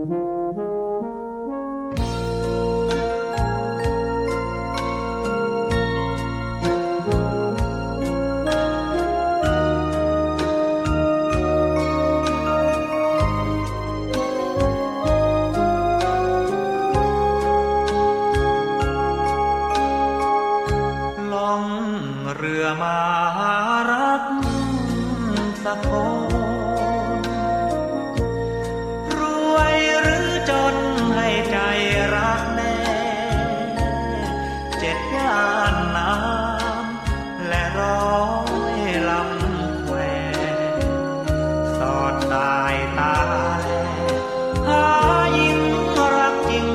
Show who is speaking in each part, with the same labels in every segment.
Speaker 1: ลองเรือมาหารักสักคนานน้ำและร้อยลำแควสอดสายตาแลหายิ่งรักจริง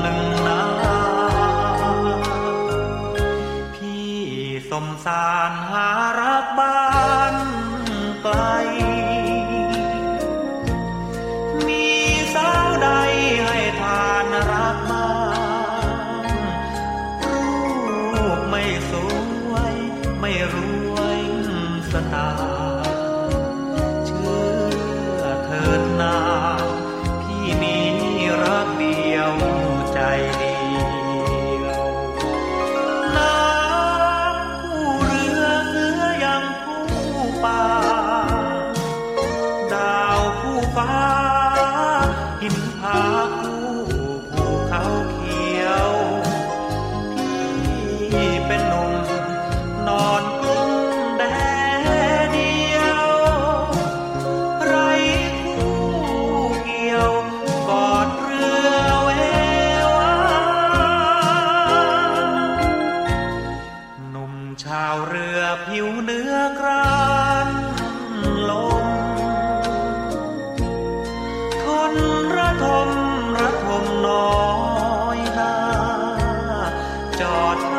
Speaker 1: หนึ่งนาพี่สมสารหารัก สวย ไม่รวยสตา dot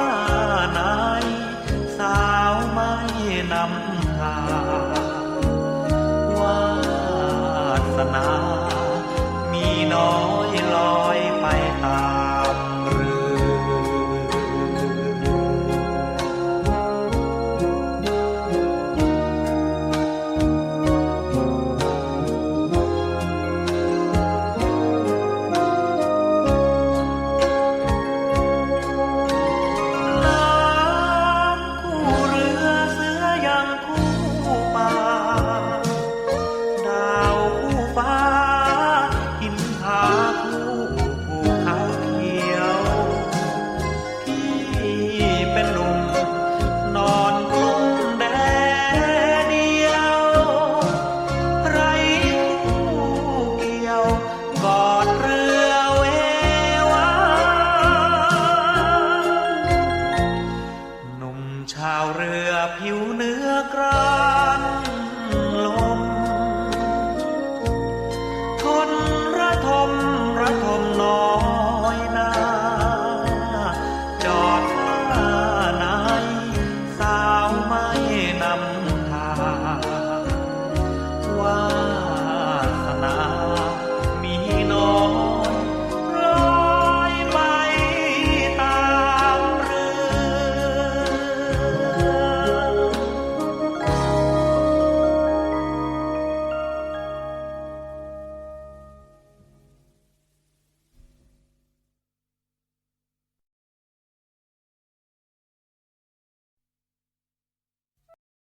Speaker 1: 啊